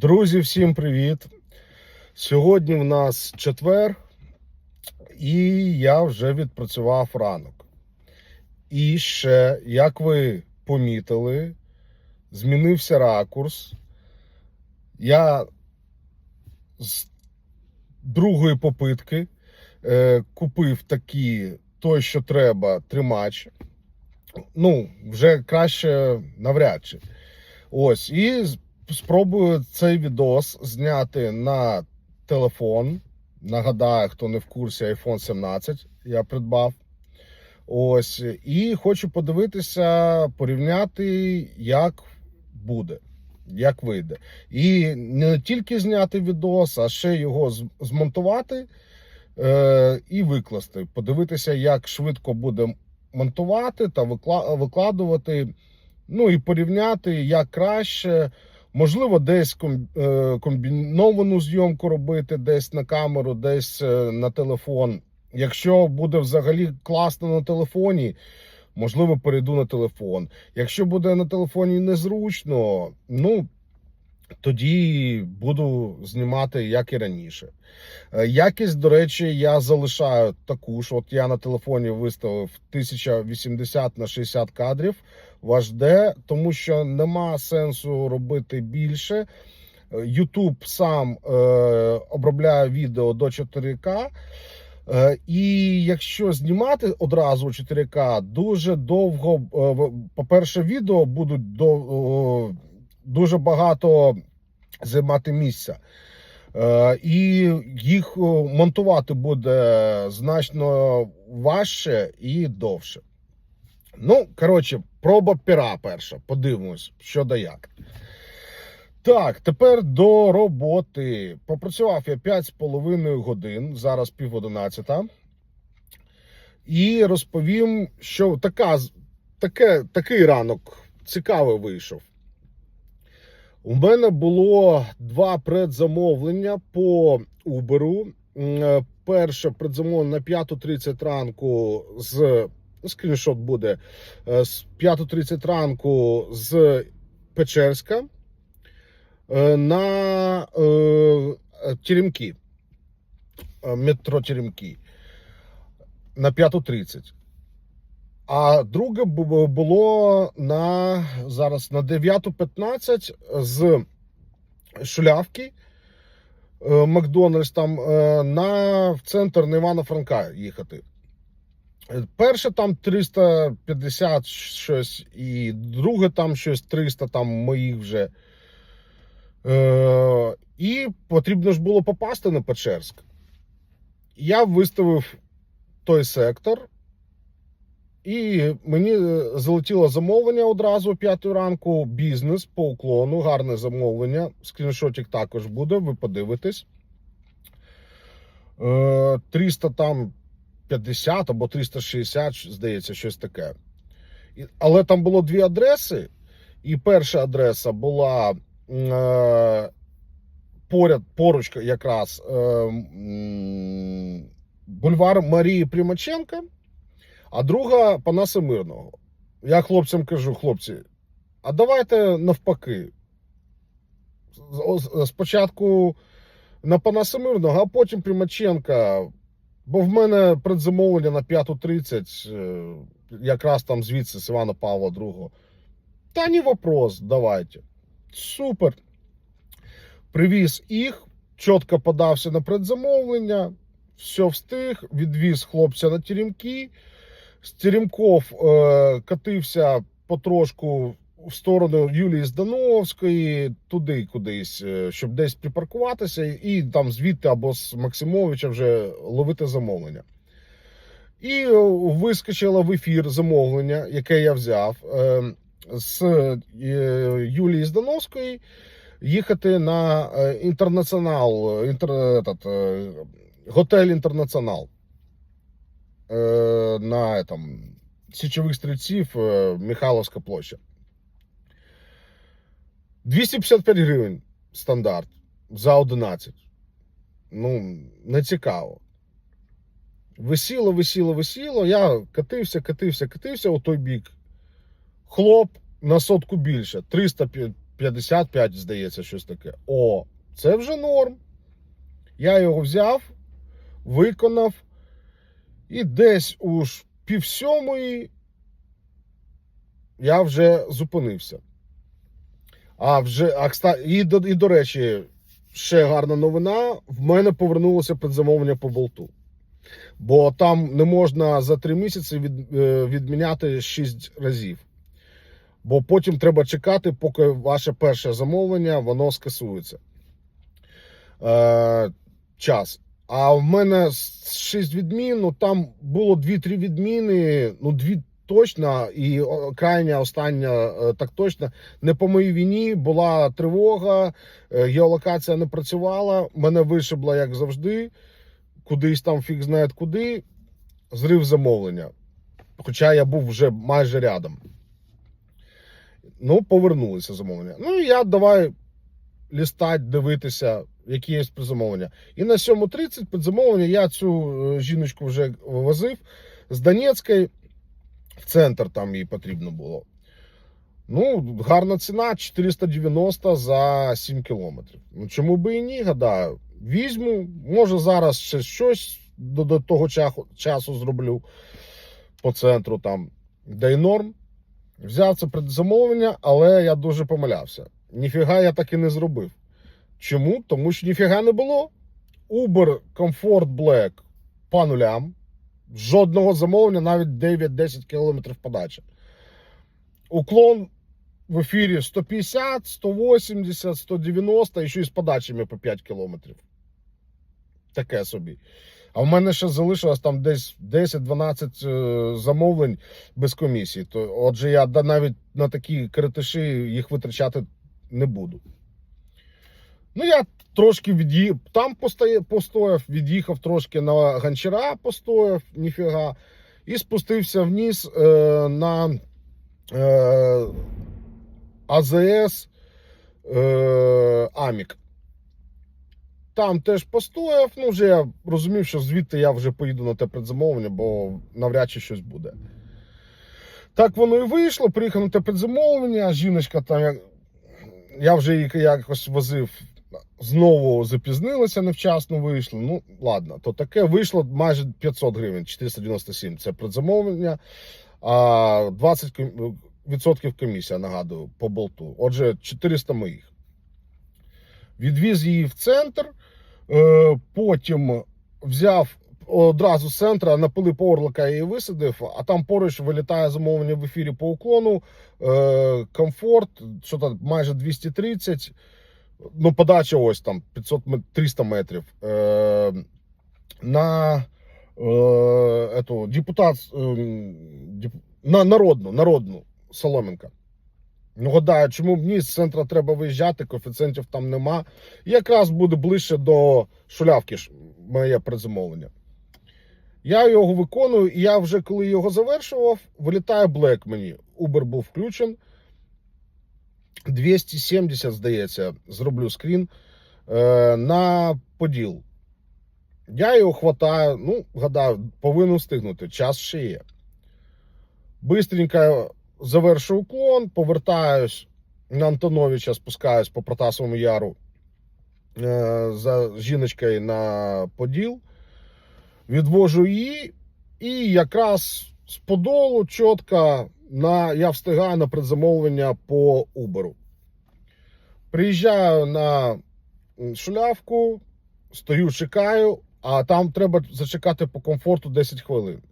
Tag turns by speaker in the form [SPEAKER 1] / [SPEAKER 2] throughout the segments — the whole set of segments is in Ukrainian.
[SPEAKER 1] Друзі, всім привіт! Сьогодні в нас четвер, і я вже відпрацював ранок. І ще, як ви помітили, змінився ракурс. Я з другої попитки е, купив такі той, що треба, тримач. Ну, вже краще навряд чи. Ось, і спробую цей відос зняти на телефон. Нагадаю, хто не в курсі, iPhone 17 я придбав. Ось, і хочу подивитися, порівняти, як буде, як вийде. І не тільки зняти відос, а ще його змонтувати е, і викласти. Подивитися, як швидко буде монтувати та викла- викладувати. Ну і порівняти, як краще. Можливо, десь е, комбіновану зйомку робити, десь на камеру, десь е, на телефон. Якщо буде взагалі класно на телефоні, можливо, перейду на телефон. Якщо буде на телефоні незручно, ну тоді буду знімати як і раніше. Е, Якість, до речі, я залишаю таку ж. От я на телефоні виставив 1080 на 60 кадрів в HD, тому що нема сенсу робити більше. YouTube сам е, обробляє відео до 4К. Е, і якщо знімати одразу 4К, дуже довго, е, по-перше, відео будуть до, дуже багато займати місця. Е, і їх монтувати буде значно важче і довше. Ну, коротше, проба пера перша. Подивимось, що да як. Так, тепер до роботи. Попрацював я 5,5 годин, зараз пів одинадцята. І розповім, що така, таке, такий ранок цікавий вийшов. У мене було два предзамовлення по Uber. Е, Перше предзамовлення на 5.30 ранку з скріншот буде е, з 5.30 ранку з Печерська е, на е, Теремки. Метро Теремки на 5.30. А друге було на зараз на 9.15 з Шулявки. е, Макдональдс там на центр на Івана Франка їхати. Е, Перше там 350 щось, і друге там щось 300 там моїх вже. Е, і потрібно ж було попасти на Печерськ. Я виставив той сектор, і мені е, залетіло замовлення одразу о 5 ранку. Бізнес по уклону, гарне замовлення. Скріншотик також буде, ви подивитесь. Е, 300 там 50 або 360, здається, щось таке. Але там було дві адреси, і перша адреса була е, поряд, поруч якраз е, бульвар Марії Примаченка, а друга Панаса Мирного. Я хлопцям кажу, хлопці, а давайте навпаки. Спочатку на Панаса Мирного, а потім Примаченка. Бо в мене предзамовлення на 5.30, е, якраз там звідси з Івана Павла II. Та ні вопрос, давайте. Супер. Привіз їх, чітко подався на предзамовлення, все встиг, відвіз хлопця на теремки. З теремков е, катився потрошку в сторону Юлії Здановської, туди кудись, е, щоб десь припаркуватися, і там звідти або з Максимовича вже ловити замовлення. І е, вискочило в ефір замовлення, яке я взяв е, з Юлії Здановської їхати на інтернаціонал, інтер, этот, готель Інтернаціонал на там, Січових стрільців Михайловська площа. 255 гривень стандарт за 11. Ну, не цікаво. Висіло, висіло, висіло. Я катився, катився, катився у той бік. Хлоп на сотку більше. 300, 55, здається, щось таке. О, це вже норм. Я його взяв, виконав, і десь у ж пів сьомої я вже зупинився. А вже, а, і, до, і до речі, ще гарна новина: в мене повернулося предзамовлення по болту. Бо там не можна за три місяці від, е, відміняти 6 разів. Бо потім треба чекати, поки ваше перше замовлення воно скасується. Е, час. А в мене 6 відмін, ну там було 2-3 відміни, ну точно, і крайня остання е, так точно. Не по моїй війні була тривога, е, геолокація не працювала. Мене вишибло, як завжди, кудись там фіг знає куди. Зрив замовлення. Хоча я був вже майже рядом. Ну, повернулися замовлення. Ну, і я давай лістати, дивитися, які є замовлення. І на 7.30 під замовлення я цю е, жіночку вже возив з Донецької в центр там їй потрібно було. Ну, гарна ціна 490 за 7 кілометрів. Ну, чому би і ні, гадаю. Візьму, може зараз ще щось до, до того часу, зроблю по центру там, де й норм. Взяв це предзамовлення, але я дуже помилявся. Ніфіга я так і не зробив. Чому? Тому що ніфіга не було. Uber Comfort Black по нулям. Жодного замовлення, навіть 9-10 км подача. Уклон в ефірі 150, 180, 190 і ще й з подачами по 5 км. Таке собі. А в мене ще залишилось там десь 10-12 е, замовлень без комісії. То, отже, я навіть на такі критиші їх витрачати не буду. Ну, я трошки від'їхав, там постояв, від'їхав трошки на Гончара, постояв, ніфіга, і спустився вниз е, на е, АЗС е, Амік. Там теж постояв. Ну, вже я розумів, що звідти я вже поїду на те предзамовлення, бо навряд чи щось буде. Так воно і вийшло. Приїхав на те предзамовлення. Жіночка там, я, я вже її якось возив, знову запізнилася, невчасно вийшло. Ну, ладно, то таке вийшло майже 500 гривень, 497 це предзамовлення, а 20% комісія, нагадую, по болту. Отже, 400 моїх. Відвіз її в центр, е, потім взяв одразу з центра на пили Орлика її висадив, а там поруч вилітає замовлення в ефірі по уклону. Е, комфорт, що там майже 230. Ну, подача ось там 500 300 метрів. Е, на е, ету, депутат, е, на народну, народну Соломенка. Ну, гадаю, чому б ні, з центра треба виїжджати, коефіцієнтів там нема. Якраз буде ближче до шулявки моє предзамовлення. Я його виконую, і я вже коли його завершував, вилітає Black мені. Uber був включен. 270, здається, зроблю скрін е, на поділ. Я його хватаю, ну, гадаю, повинен встигнути. Час ще є. Бистренько завершу уклон, повертаюсь на Антоновича, спускаюсь по Протасовому яру е, за жіночкою на поділ, відвожу її, і якраз з подолу чітко на, я встигаю на предзамовлення по Uber. Приїжджаю на шулявку, стою, чекаю, а там треба зачекати по комфорту 10 хвилин.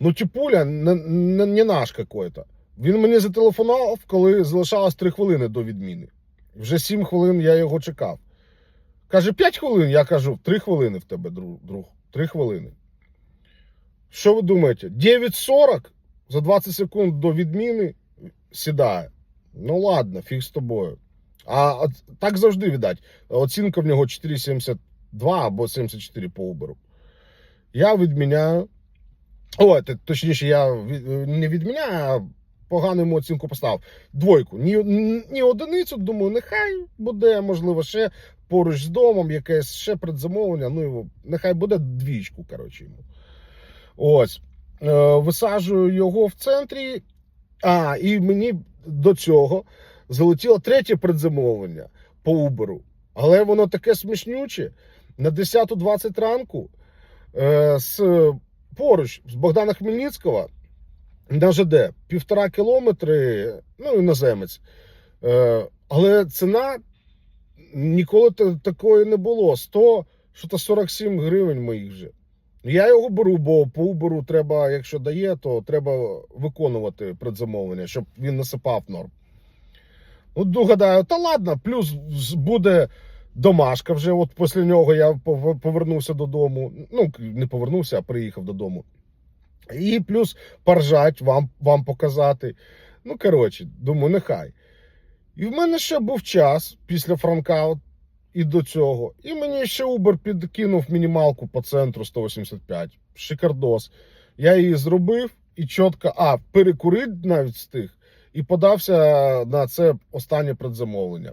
[SPEAKER 1] Ну, типуля, не, не, не наш какой-то. Він мені зателефонував, коли залишалось 3 хвилини до відміни. Вже 7 хвилин я його чекав. Каже, 5 хвилин. Я кажу, 3 хвилини в тебе, друг. 3 хвилини. Що ви думаєте? 9.40 за 20 секунд до відміни сідає. Ну ладно, фіг з тобою. А так завжди віддать. Оцінка в нього 4,72 або 74 по Uber. Я відміняю. О, точніше, я не відміняю, а погану йому оцінку поставив. Двойку. Ні, ні одиницю, думаю, нехай буде, можливо, ще поруч з домом, якесь ще предзамовлення. Ну, нехай буде двічку, коротше, йому. Ось. Е, висаджую його в центрі. А, і мені до цього залетіло третє предзамовлення по Uber. Але воно таке смішнюче. На 10.20 ранку е, з, поруч з Богдана Хмельницького на ЖД півтора кілометри, ну, іноземець. Е, але ціна ніколи такої не було. 100, що то 47 гривень моїх вже. Я його беру, бо по Uber треба, якщо дає, то треба виконувати предзамовлення, щоб він насипав норм. Ну, догадаю, та ладно, плюс буде домашка вже. От після нього я повернувся додому. Ну, не повернувся, а приїхав додому. І плюс поржать, вам, вам показати. Ну, коротше, думаю, нехай. І в мене ще був час після Франка і до цього. І мені ще Uber підкинув мінімалку по центру 185. Шикардос. Я її зробив і чітко, а, перекурити навіть встиг, і подався на це останнє предзамовлення.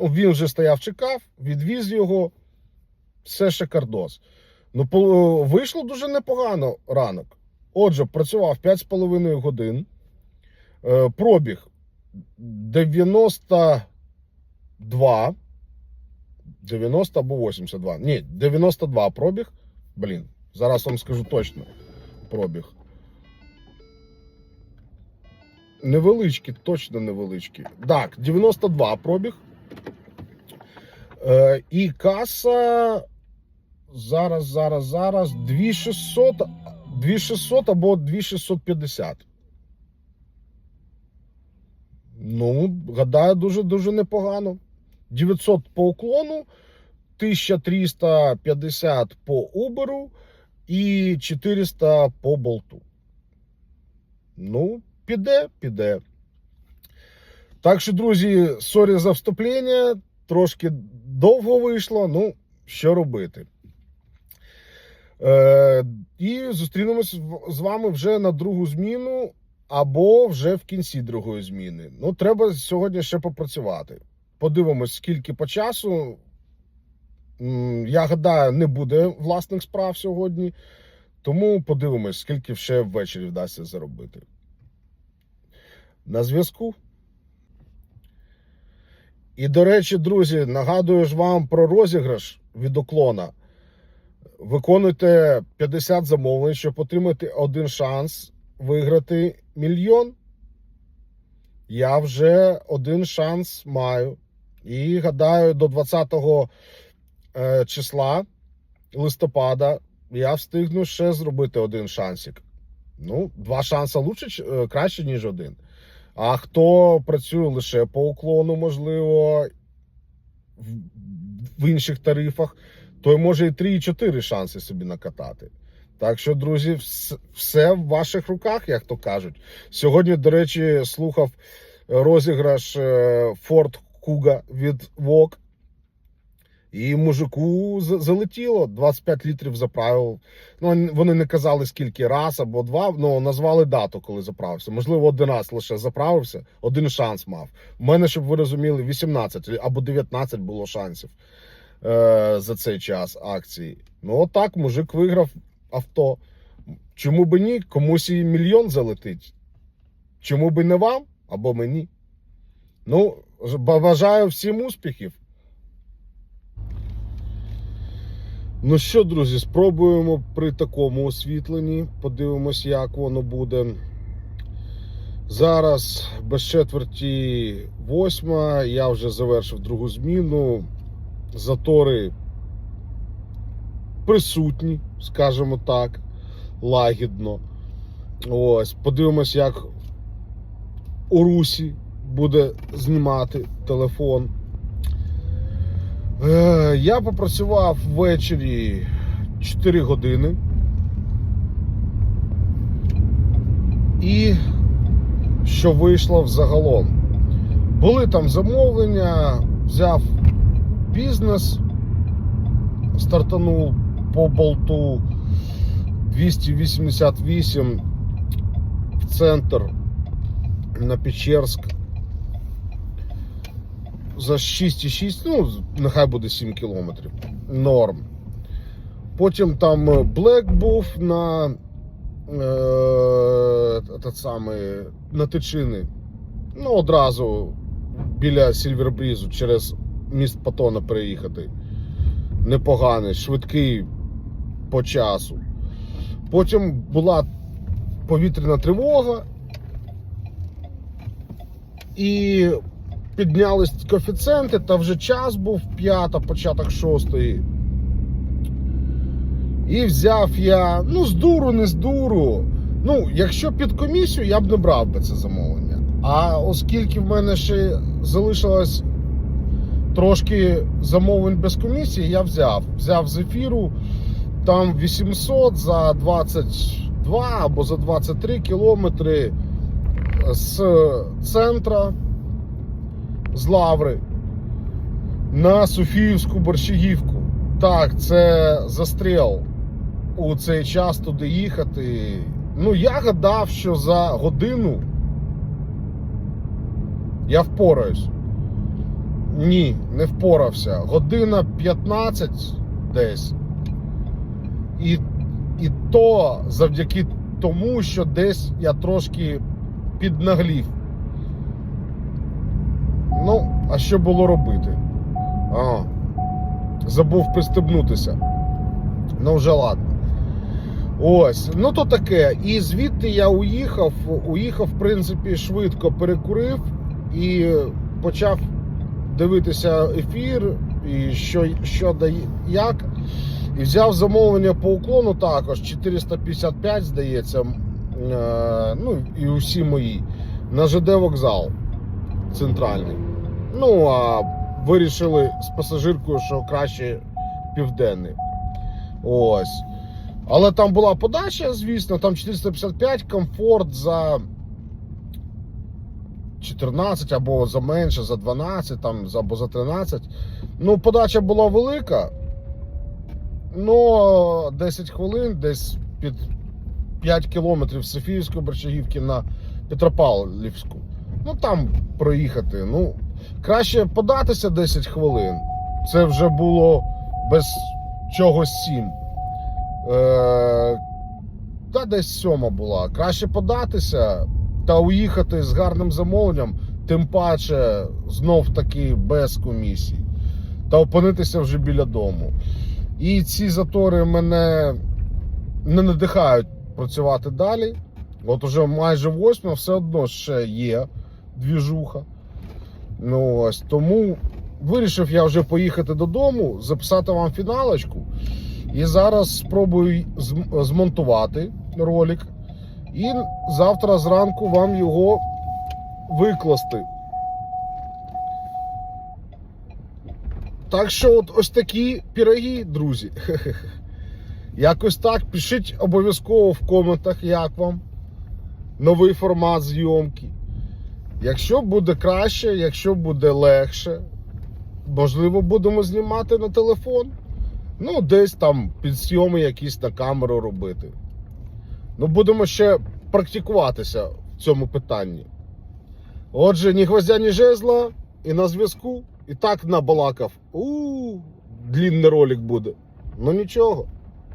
[SPEAKER 1] Він вже стояв, чекав, відвіз його. Все шикардос. Ну, вийшло дуже непогано ранок. Отже, працював 5,5 годин. Е, Пробіг 92. 90 або 82. Ні, 92 пробіг. Блін, зараз вам скажу точно пробіг. Невеличкий, точно невеличкий. Так, 92 пробіг. Е, і каса. Зараз, зараз, зараз. 2600, 2600 або 2650. Ну, гадаю, дуже-дуже непогано. 900 по уклону, 1350 по Uber і 400 по болту. Ну, піде, піде. Так що, друзі, сорі за вступлення. Трошки довго вийшло. Ну, що робити? Е, і зустрінемось з вами вже на другу зміну, або вже в кінці другої зміни. Ну, треба сьогодні ще попрацювати. Подивимось, скільки по часу. Я гадаю, не буде власних справ сьогодні. Тому подивимось, скільки ще ввечері вдасться заробити. На зв'язку. І, до речі, друзі, нагадую ж вам про розіграш від уклона. Виконуйте 50 замовлень, щоб отримати один шанс виграти мільйон. Я вже один шанс маю. І гадаю, до 20 е, числа листопада я встигну ще зробити один шансик. Ну, два шанси лучше, е, краще, ніж один. А хто працює лише по уклону, можливо, в, інших тарифах, той може і 3, і 4 шанси собі накатати. Так що, друзі, все в ваших руках, як то кажуть. Сьогодні, до речі, слухав розіграш е, Ford Kuga від VOG. І мужику залетіло 25 літрів заправив. Ну, вони не казали скільки раз або два, ну назвали дату, коли заправився. Можливо, один раз лише заправився, один шанс мав. У мене, щоб ви розуміли, 18 або 19 було шансів е, за цей час акції. Ну, отак, мужик виграв авто. Чому би ні? Комусь і мільйон залетить. Чому би не вам або мені? Ну, бажаю всім успіхів. Ну що, друзі, спробуємо при такому освітленні. Подивимось, як воно буде. Зараз без четверті восьма. Я вже завершив другу зміну. Затори присутні, скажімо так, лагідно. Ось, подивимось, як у Русі буде знімати телефон. Е, Я попрацював ввечері 4 години. І що вийшло взагалом? Були там замовлення, взяв бізнес, стартанув по болту 288 в центр на Печерськ за 6,6, ну, нехай буде 7 кілометрів. Норм. Потім там е, Блек був на, е, этот самий, на Тичини. Ну, одразу біля Сільвербрізу через міст Патона переїхати. Непоганий, швидкий по часу. Потім була повітряна тривога. І піднялись коефіцієнти, та вже час був п'ята, початок шостої. І взяв я, ну, з дуру, не з дуру. Ну, якщо під комісію, я б не брав би це замовлення. А оскільки в мене ще залишилось трошки замовлень без комісії, я взяв. Взяв з ефіру там 800 за 22 або за 23 кілометри з центра, з Лаври на Софіївську Борщагівку. Так, це застріл у цей час туди їхати. Ну, я гадав, що за годину я впораюсь. Ні, не впорався. Година 15 десь. І, і то завдяки тому, що десь я трошки піднаглів. Ну, а що було робити? А, забув пристебнутися. Ну, вже ладно. Ось, ну то таке. І звідти я уїхав. Уїхав, в принципі, швидко перекурив і почав дивитися ефір, і що, що да як. І взяв замовлення по уклону також 455, здається. Е, ну і усі мої. На ЖД вокзал центральний. Ну, а вирішили з пасажиркою, що краще південний. Ось. Але там була подача, звісно, там 455, комфорт за 14 або за менше, за 12, там, або за 13. Ну, подача була велика. Ну, 10 хвилин, десь під 5 кілометрів з Софіївської Борчагівки на Петропавлівську. Ну, там проїхати. Ну, краще податися 10 хвилин. Це вже було без чогось 7. Е, та десь сьома була. Краще податися та уїхати з гарним замовленням, тим паче знов таки без комісій. Та опинитися вже біля дому. І ці затори мене не надихають працювати далі. От уже майже восьма, все одно ще є двіжуха. Ну ось тому вирішив я вже поїхати додому, записати вам фіналочку. І зараз спробую змонтувати ролик. І завтра зранку вам його викласти. Так що, от ось такі піроги, друзі. Якось так. Пишіть обов'язково в коментах, як вам новий формат зйомки. Якщо буде краще, якщо буде легше, можливо, будемо знімати на телефон. Ну, десь там підсйоми якісь на камеру робити. Ну, будемо ще практикуватися в цьому питанні. Отже, ні гвоздя, ні жезла, і на зв'язку. І так набалакав. У, длінний ролик буде. Ну нічого.